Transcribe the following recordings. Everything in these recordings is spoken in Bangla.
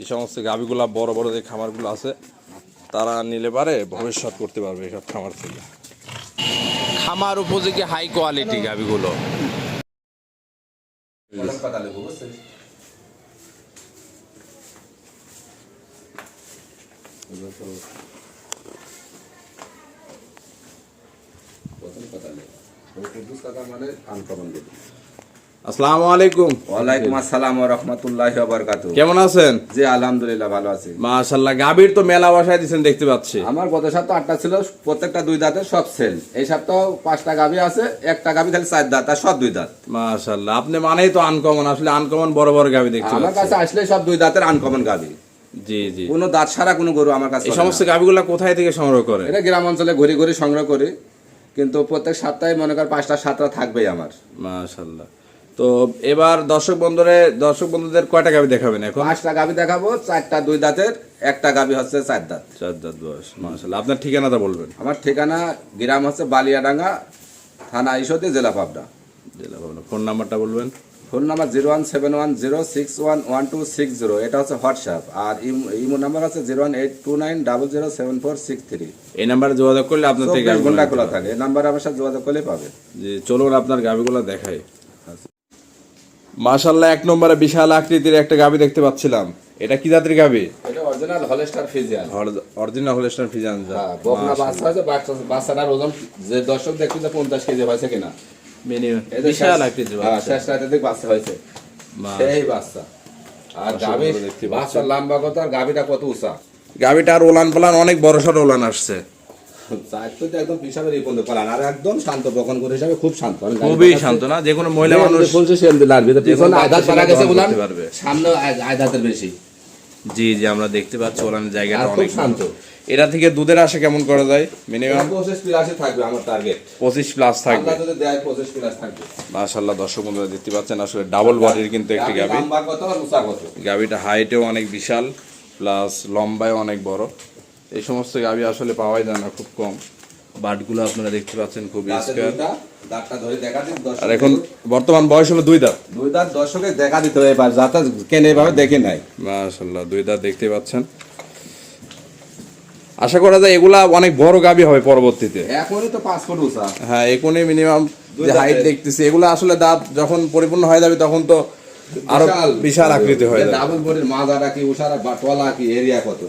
এই সমস্ত গাভিগুলা বড় বড় যে খামারগুলো আছে তারা নিলে পারে ভবিষ্যৎ করতে পারবে এইসব খামার থেকে। খামার উপযোগী হাই কোয়ালিটি গাভিগুলো। আসসালামু আলাইকুম। ওয়ালাইকুম আসসালাম ওয়া রাহমাতুল্লাহি ওয়া বারাকাতুহু। কেমন আছেন? জি আলহামদুলিল্লাহ ভালো আছি। তো মেলা বসায় দেখতে পাচ্ছি। আমার গত সপ্তাহ আটটা ছিল প্রত্যেকটা দুই দাঁতের সব সেল। এই সপ্তাহ পাঁচটা আছে একটা খালি চার দাঁত আর সব দুই দাঁত। আপনি মানেই তো আনকমন আসলে আনকমন বড় বড় গাভী দেখতে আমার কাছে আসলে সব দুই দাঁতের আনকমন গাভি। জি জি। কোনো দাঁত সারা কোনো গরু আমার কাছে এই সমস্ত না। গাভীগুলো কোথায় থেকে সংগ্রহ করে? এটা গ্রাম অঞ্চলে ঘুরে ঘুরে সংগ্রহ করি কিন্তু প্রত্যেক সপ্তাহে মনে কর পাঁচটা সাতটা থাকবেই আমার। মাশাল্লাহ তো এবার দর্শক বন্ধুরে দর্শক বন্ধুদের কয়টা গাবি দেখাবেন এখন? পাঁচটা গাবি দেখাবো চারটা দুই দাঁতের একটা গাভি হচ্ছে চার দাঁত। চার দাঁত বয়স মাশাল্লাহ আপনার ঠিকানাটা বলবেন। আমার ঠিকানা গ্রাম হচ্ছে বালিয়াডাঙ্গা থানা ঈশ্বরদী জেলা পাবনা। জেলা ভবন ফোন নাম্বারটা বলবেন? Phone number zero one seven one zero six one one two six zero. এটা হচ্ছে হোয়াটসঅ্যাপ। আর ইমো- নাম্বার আছে zero one eight two nine double zero seven four six three. এই নাম্বারে যোগাযোগ করলে আপনার থেকে ঘণ্টা খোলা থাকে। এই নাম্বারে আমার সাথে যোগাযোগ করলে পাবে। যে চলুন আপনার গাভীগুলো দেখাই। মাশাল্লাহ এক নম্বরে বিশাল আকৃতির একটা গাভী দেখতে পাচ্ছিলাম। এটা কি জাতের গাভী এটা original Holstein Friesian original Holstein Friesian হ্যাঁ বকনা বাচ্চা আছে বাচ্চা- বাচ্চাটার ওজন যে দর্শক দেখছি যে পঞ্চাশ কেজি হয়েছে কিনা। যে বিশাল শেষ- আকৃতির হ্যাঁ, বাচ্চা। শেষ রাতে দেখ বাচ্চা হয়েছে। সেই বাচ্চা। আর গাভি বড় বাচ্চার লম্বা কত আর গাভিটা কত উঁচা। গাভীটা আর ওলান পালান অনেক বড় সড় ওলান আসছে। চারটে তো একদম হিসাবে এই পর্যন্ত পালান আর একদম শান্ত বকন করে হিসাবে খুব শান্ত। খুবই শান্ত না যে কোনো মহিলা মানুষ বলছে সেম দিল আর ভিতরে যে কোনো পিছনে আয়দাত পারা গেছে বললাম সামনে আয়দাতের বেশি। জি জি আমরা দেখতে পাচ্ছি ওলানের জায়গাটা অনেক শান্ত। এটা থেকে দুধের আশা কেমন করা যায়? মিনিমাম প্লাসে থাকবে আমার টার্গেট পঁচিশ প্লাস থাকবে। আল্লাহ যদি দেয় পঁচিশ প্লাস থাকবে। মাশাল্লাহ দর্শক বন্ধুরা দেখতে পাচ্ছেন আসলে ডাবল বডির কিন্তু একটি হাইটেও অনেক বিশাল প্লাস লম্বায় অনেক বড়। এই সমস্ত গাভী আসলে পাওয়াই যায় না খুব কম। বাটগুলো আপনারা দেখতে পাচ্ছেন খুব আর এখন বর্তমান বয়স হলো দুই দাঁত। দুই দাঁত দর্শকে দেখা দিতে হবে এবার যাতে কেন এভাবে দেখে নাই মাশাল্লাহ দুই দাঁত দেখতে পাচ্ছেন। আশা করা যায় এগুলা অনেক বড় গাভী হবে পরবর্তীতে। এখনই তো পাঁচ ফুট উঁচা। হ্যাঁ এখনই মিনিমাম যে হাইট। দেখতেছি এগুলো আসলে দাঁত যখন পরিপূর্ণ হয়ে যাবে তখন তো আরও বিশাল। আকৃতি হয়ে যাবে। ডাবল বডির মাজাটা কি উষারা বা টলা কি এরিয়া কত?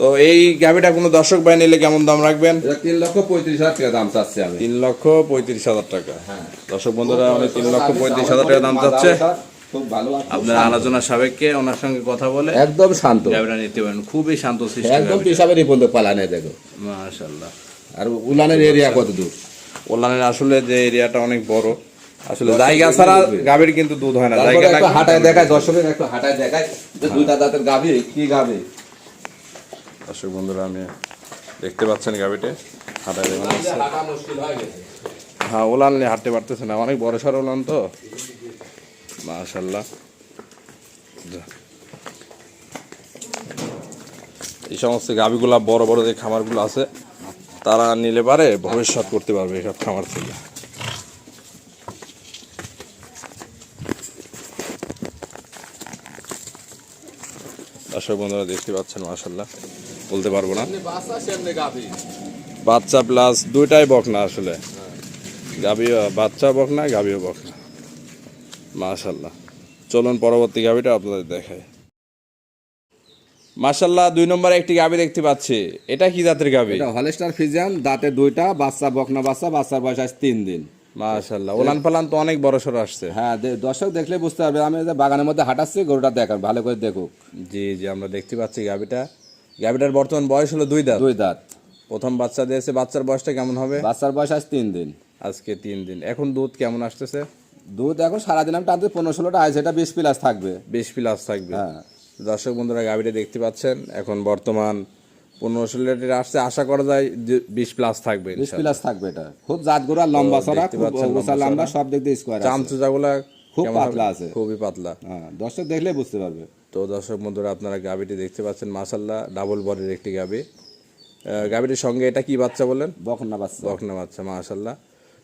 তো এই গাভীটা কোনো দর্শক ভাই নিলে কেমন দাম রাখবেন? তিন লক্ষ পঁয়ত্রিশ হাজার টাকা দাম চাচ্ছি আমি। তিন লক্ষ পঁয়ত্রিশ হাজার টাকা। হ্যাঁ। দর্শক বন্ধুরা উনি তিন লক্ষ পঁয়ত্রিশ হাজার টাকা দাম চাচ্ছে। আপনার আলোচনা সাবেককে ওনার সঙ্গে কথা বলে একদম শান্ত। গাভীটা নিতে পারেন। খুবই শান্ত সৃষ্টি একদম দেখো। মাশাল্লাহ আর উলানের এরিয়া কত দূর? ওলানের আসলে যে এরিয়াটা অনেক বড় আসলে জায়গা ছাড়া গাভীর কিন্তু দুধ হয় না। জায়গা হাঁটায় দেখায় দর্শকের একটু হাঁটায় দেখায় যে দুই দাদাতের গাভি কি গাভি? দর্শক বন্ধুরা আমি দেখতে পাচ্ছেন গাভীতে হাঁটায় হাঁটা হ্যাঁ ওলান নিয়ে হাঁটতে পারতেছে না অনেক বড় সড় ওলান তো। মাশাল্লাহ এই সমস্ত গাভিগুলা বড় বড় যে খামারগুলো আছে তারা নিলে পারে ভবিষ্যৎ করতে পারবে এসব খামার থেকে। দর্শক বন্ধুরা দেখতে পাচ্ছেন মাশাল্লাহ বলতে পারব না। গাভি। বাচ্চা প্লাস দুইটাই বকনা আসলে। গাভিও বাচ্চা বকনা গাভিও বকনা। মাশাল্লাহ চলুন পরবর্তী গাভিটা আপনাদের দেখায় মাশাল্লাহ দুই নম্বরে একটি গাভি দেখতে পাচ্ছি। এটা কি জাতের গাভি? এটা হলেস্টার ফিজিয়াম দাঁতে দুইটা বাচ্চা বকনা বাচ্চা বাচ্চার বয়স আছে তিন দিন। মাশাল্লাহ ওলান পালান তো অনেক বড় সড় আসছে। হ্যাঁ দর্শক দেখলে বুঝতে পারবে আমি যে বাগানের মধ্যে হাঁটাচ্ছি গরুটা দেখান ভালো করে দেখুক। জি জি আমরা দেখতে পাচ্ছি গাভিটা। গাভিটার বর্তমান বয়স হলো দুই দাঁত। দুই দাঁত। প্রথম বাচ্চা দিয়েছে বাচ্চার বয়সটা কেমন হবে? বাচ্চার বয়স আছে তিন দিন। আজকে তিন দিন। এখন দুধ কেমন আসতেছে? দুধ এখন সারাদিন আমি টানতে পনেরো ষোলোটা আছে এটা বিশ প্লাস থাকবে। বিশ প্লাস থাকবে। হ্যাঁ। দর্শক বন্ধুরা গাড়িটা দেখতে পাচ্ছেন এখন বর্তমান পনেরো ষোলো লিটার আসছে। আশা করা যায় যে বিশ প্লাস থাকবে বিশ প্লাস থাকবে এটা। খুব জাত গোড়া লম্বা লম্বা লম্বা সব দিক দিয়ে স্কোয়ার চামচুজাগুলা খুব পাতলা আছে। খুবই পাতলা। হ্যাঁ দর্শক দেখলে বুঝতে পারবে। তো দর্শক বন্ধুরা আপনারা গাবিটি দেখতে পাচ্ছেন। মাসাল্লাহ ডাবল বডির একটি গাবি গাবিটির সঙ্গে এটা কি বাচ্চা বলেন বকনা বাচ্চা। বকনা বাচ্চা মাশাল্লাহ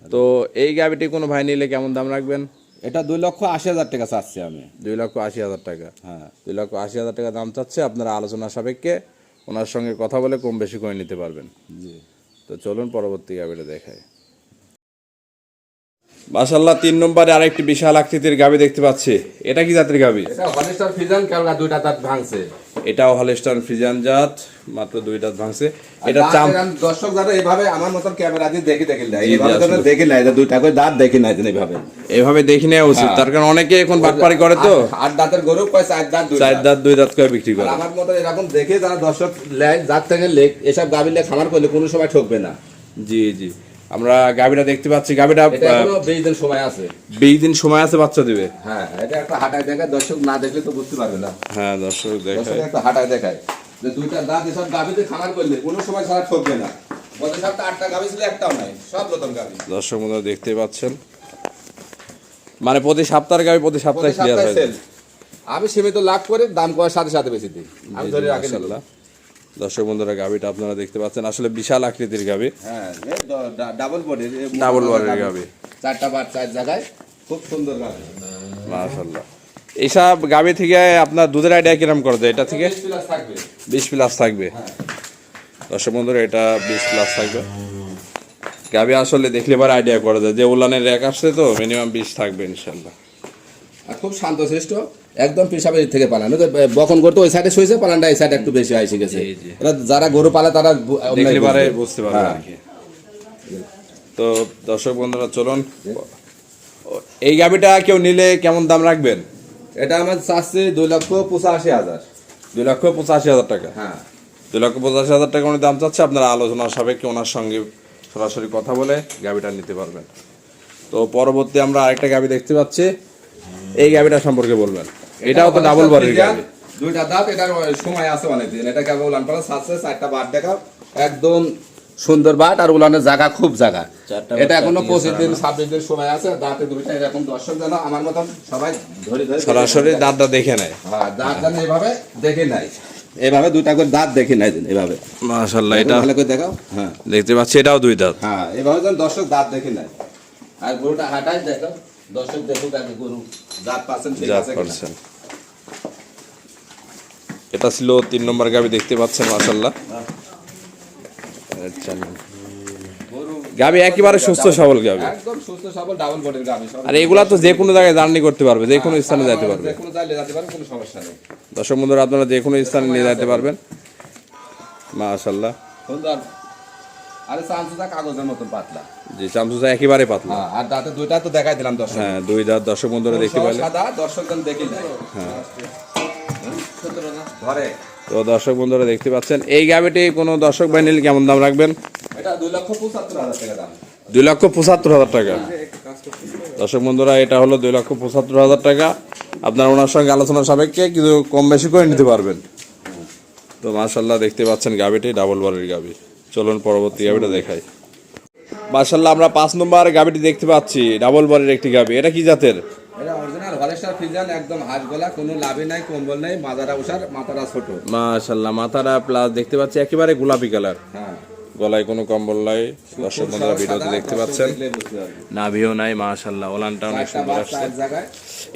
তো এই গাবিটি কোনো ভাই নিলে কেমন দাম রাখবেন? এটা দুই লক্ষ আশি হাজার টাকা চাচ্ছি আমি। দুই লক্ষ আশি হাজার টাকা। হ্যাঁ। দুই লক্ষ আশি হাজার টাকা দাম চাচ্ছে। আপনারা আলোচনা সাপেক্ষে ওনার সঙ্গে কথা বলে কম বেশি করে নিতে পারবেন। জি। তো চলুন পরবর্তী গাবিটা দেখায় মাশাল্লাহ তিন নম্বরে আরেকটি বিশাল আকৃতির গাবি দেখতে পাচ্ছি। এটা কি জাতের গাবি? এটা হলিস্টার ফিজান দুইটা দাঁত ভাঙছে। এটাও হলস্টান ফ্রিজান জাত মাত্র দুই দাঁত ভাঙছে। এটা চাম দর্শক যারা আমার মতন ক্যামেরা দিয়ে দেখি যে দুইটা করে দাঁত দেখি এভাবে। দেখি নেওয়া উচিত। তার কারণ অনেকে এখন বাটপারি করে তো। আট- আট দাঁতের গরু কয় চার দাঁত দুই চার দাঁত। দুই দাঁত করে বিক্রি করে। আমার মতো এরকম দেখে যারা দর্শক লেয় জাত থেকে লেখ এসব গাবিলে খামার করলে কোনো সময় ঠকবে না। জি জি। আমরা গাবিটা দেখতে পাচ্ছি। গাবিটা বেশ দিন সময় আছে। বিশ দিন সময় আছে বাচ্চা দিবে। হ্যাঁ এটা একটা হাঁটায় দেখায় দর্শক না দেখলে তো বুঝতে পারবে না। হ্যাঁ দর্শক দেখায়। একটা হাঁটায় দেখায়। যে দুইটা দাঁত এসব গাবিতে খামার করলে কোনো সময় ছাড়া ঠকবে না। গত সপ্তাহে আটটা গাবি ছিল একটাও নাই সব নতুন গাবি দর্শক বন্ধুরা দেখতে পাচ্ছেন। মানে প্রতি সপ্তাহের গাবি প্রতি সপ্তাহে ক্লিয়ার হয়ে। আমি সীমিত লাভ করে দাম করার সাথে সাথে বেশি দিই। আমি ধরে রাখি। দর্শক বন্ধুরা গাবিটা আপনারা দেখতে পাচ্ছেন। আসলে বিশাল আকৃতির গাবি হ্যাঁ ডাবল বডির র গাভী। চারটা বার চার জায়গায় খুব সুন্দর গাবি মাশাল্লাহ এইসব গাবি থেকে আপনার দুধের আইডিয়া কিরম করে দেয়? এটা থেকে? বিশ প্লাস থাকবে। দর্শক বন্ধুরা এটা বিশ প্লাস থাকবে। গাবি আসলে দেখলে পরে আইডিয়া করে দেয়। যে উলানের র্যাক আসছে তো মিনিমাম বিশ থাকবে ইনশাল্লাহ আর খুব শান্তশিষ্ট একদম পেশাবের থেকে পালানো তো বখন করতে ওই সাইডে শুয়েছে পালানটা এই সাইডে একটু বেশি আইসে গেছে। যারা গরু পালে তারা পারে। বুঝতে পারবে হ্যাঁ। আর কি তো দর্শক বন্ধুরা চলুন। এই গাবিটা কেউ নিলে কেমন দাম রাখবেন? এটা আমার চাচ্ছে দুই লক্ষ পঁচাশি হাজার। দুই লক্ষ পঁচাশি হাজার টাকা? হ্যাঁ। দুই লক্ষ পঁচাশি হাজার টাকা উনি দাম চাচ্ছে আপনারা আলোচনা সাপেক্ষে ওনার সঙ্গে সরাসরি কথা বলে গাবিটা নিতে পারবেন। তো পরবর্তী আমরা আরেকটা গাবি দেখতে পাচ্ছি। এই গাবিটা সম্পর্কে বলবেন। এটাও তো ডাবল বাড়ির গাবি। দুইটা দাঁত এটার সময় আছে অনেক দিন এটা কেবল উলান পালা সাতশো চারটা বাট দেখা। একদম সুন্দর বাট আর উলানের জায়গা খুব জায়গা। এটা এখনও পঁচিশ দিন ছাব্বিশ দিন সময় আছে। দাঁতে দুইটা এরকম দর্শক যেন আমার মতন সবাই ধরে ধরে সরাসরি দাঁতটা দেখে নেয়। হ্যাঁ দাঁত যেন এভাবে দেখে নাই এভাবে দুইটা করে দাঁত দেখে নাই এভাবে। মাশাল্লাহ এটা ভালো করে দেখাও। হ্যাঁ। দেখতে পাচ্ছি এটাও দুই দাঁত। হ্যাঁ এভাবে যেন দর্শক দাঁত দেখে নাই আর গরুটা হাঁটাই দেখো। দর্শক দেখুক আগে গরু পাচ্ছেন জাত আছে কিনা। এটা ছিল তিন নম্বর গাবি দেখতে পাচ্ছেন মাশাল্লাহ আচ্ছা। গাবি একেবারে সুস্থ সবল গাবি। একদম সুস্থ সবল ডাবল বডির গাবি আর এগুলা তো যে কোনো জায়গায় জার্নি করতে পারবে যে কোনো স্থানে যেতে পারবে। যে কোনো জায়গায় যেতে পারবে কোনো সমস্যা নেই। দর্শক বন্ধুরা আপনারা যে কোনো স্থানে নিয়ে যেতে পারবেন। সুন্দর। আরে চামচুটা কাগজের মতন পাতলা। জি চামচুচা একেবারে পাতলা। হ্যাঁ আর দাঁতে দুইটা তো দেখাই দিলাম দর্শক। হ্যাঁ দুই দাঁত দর্শক বন্ধুরা দেখতে পাইলে। সাদা দর্শকজন দেখি হ্যাঁ। তো দর্শক বন্ধুরা দেখতে পাচ্ছেন এই গাবিটি কোনো দর্শক ভাই নিলে কেমন দাম রাখবেন? এটা দুই লক্ষ পঁচাত্তর হাজার টাকা দাম। দুই লক্ষ পঁচাত্তর হাজার টাকা। দর্শক বন্ধুরা এটা হলো দুই লক্ষ পঁচাত্তর হাজার টাকা। আপনার ওনার সঙ্গে আলোচনা সাপেক্ষে কিছু কম বেশি করে নিতে পারবেন। তো মাশাল্লাহ দেখতে পাচ্ছেন গাবিটি ডাবল বারের গাবি চলুন পরবর্তী গাবিটা দেখাই। মাশাল্লাহ আমরা পাঁচ নম্বর গাবিটি দেখতে পাচ্ছি ডাবল বারের একটি গাবি। এটা কি জাতের? এটা অরিজিনাল হলেস্টার ফিজান একদম হাত গলা কোনো নাই কম্বল নাই মাজারা উষার মাথাটা ছোট। মাশাল্লাহ মাথাটা প্লাস দেখতে পাচ্ছি একেবারে গোলাপি কালার হ্যাঁ। গলায় কোনো কম্বল নাই দর্শক বন্ধুরা ভিডিওতে দেখতে পাচ্ছেন। নাভিও নাই মাশাল্লাহ ওলানটা অনেক সুন্দর আসছে।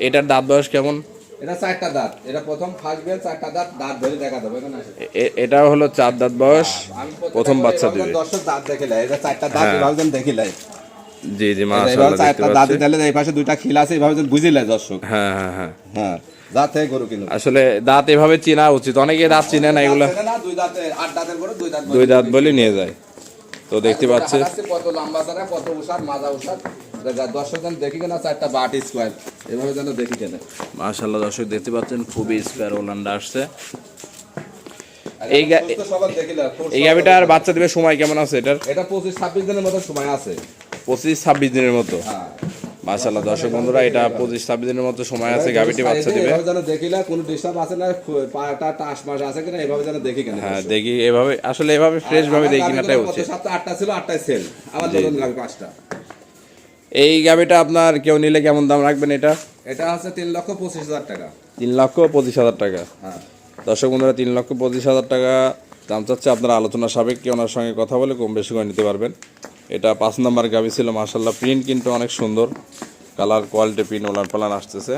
এটার দাঁত বয়স কেমন? এটা চারটা দাঁত। এটা প্রথম ফার্স্ট বেল চারটা দাঁত দাঁত ধরে দেখা দেবে এখানে আসে। এ- এ- এটাও হলো চার দাঁত বয়স প্রথম বাচ্চা দিবে দাঁত দেখে লাই এটা চারটা দাঁত হ্যাঁ। দেখে লাই জি জি মাশাআল্লাহ চারটা দাঁত দিলে এই পাশে দুইটা খিল আছে যেন বুঝে লাই দর্শক। হ্যাঁ হ্যাঁ হ্যাঁ। হ্যাঁ দাঁত থেকে গরু কিনো আসলে দাঁত এভাবে চেনা উচিত। অনেকে দাঁত চিনে না এগুলা দুই দাঁতে আট দাঁতের গরু দুই দাঁত দুই দাঁত বলে নিয়ে যায়। তো দেখতে পাচ্ছে কত লম্বা চারা কত উষার মাজা উষার দর্শক যেন দেখি কেনা চারটা বাট স্কোয়ার এভাবে যেন দেখি কেনা। মাশাআল্লাহ দর্শক দেখতে পাচ্ছেন খুবই স্পেয়ার ওলান্ডা আসছে। এই গা- সুস্থ সবল দেখি লাই, খুব এই গাভিটার বাচ্চা দেবে সময় কেমন আছে এটার? এটা পঁচিশ ছাব্বিশ দিনের মতো সময় আছে। পঁচিশ ছাব্বিশ দিনের মতো। হ্যাঁ। দর্শক বন্ধুরা এটা পঁচিশ ছাব্বিশ দিনের মতো সময় আছে গাভিটি বাচ্চা দেবে। যেন দেখি না কোনো ডিস্টার্ব আছে না পাটা টাস মাস আছে কিনা এভাবে যেন দেখি কেন হ্যাঁ দেখি এভাবে আসলে এভাবে ফ্রেশ ভাবে দেখি সপ্তাহে আটটা ছিল আটটায় সেল আবার নতুন পাঁচটা। এই গাভিটা আপনার কেউ নিলে কেমন দাম রাখবেন এটা? এটা আছে তিন লক্ষ পঁচিশ হাজার টাকা। তিন লক্ষ পঁচিশ হাজার টাকা। হ্যাঁ। দর্শক বন্ধুরা তিন লক্ষ পঁচিশ হাজার টাকা দাম চাচ্ছে আপনার আলোচনা সাপেক্ষে ওনার সঙ্গে কথা বলে কম বেশি করে নিতে পারবেন। এটা পাঁচ নম্বর গাভি ছিল মার্শাল্লাহ প্রিন্ট কিন্তু অনেক সুন্দর। কালার কোয়ালিটি প্রিন্ট ওলান পালান আসতেছে।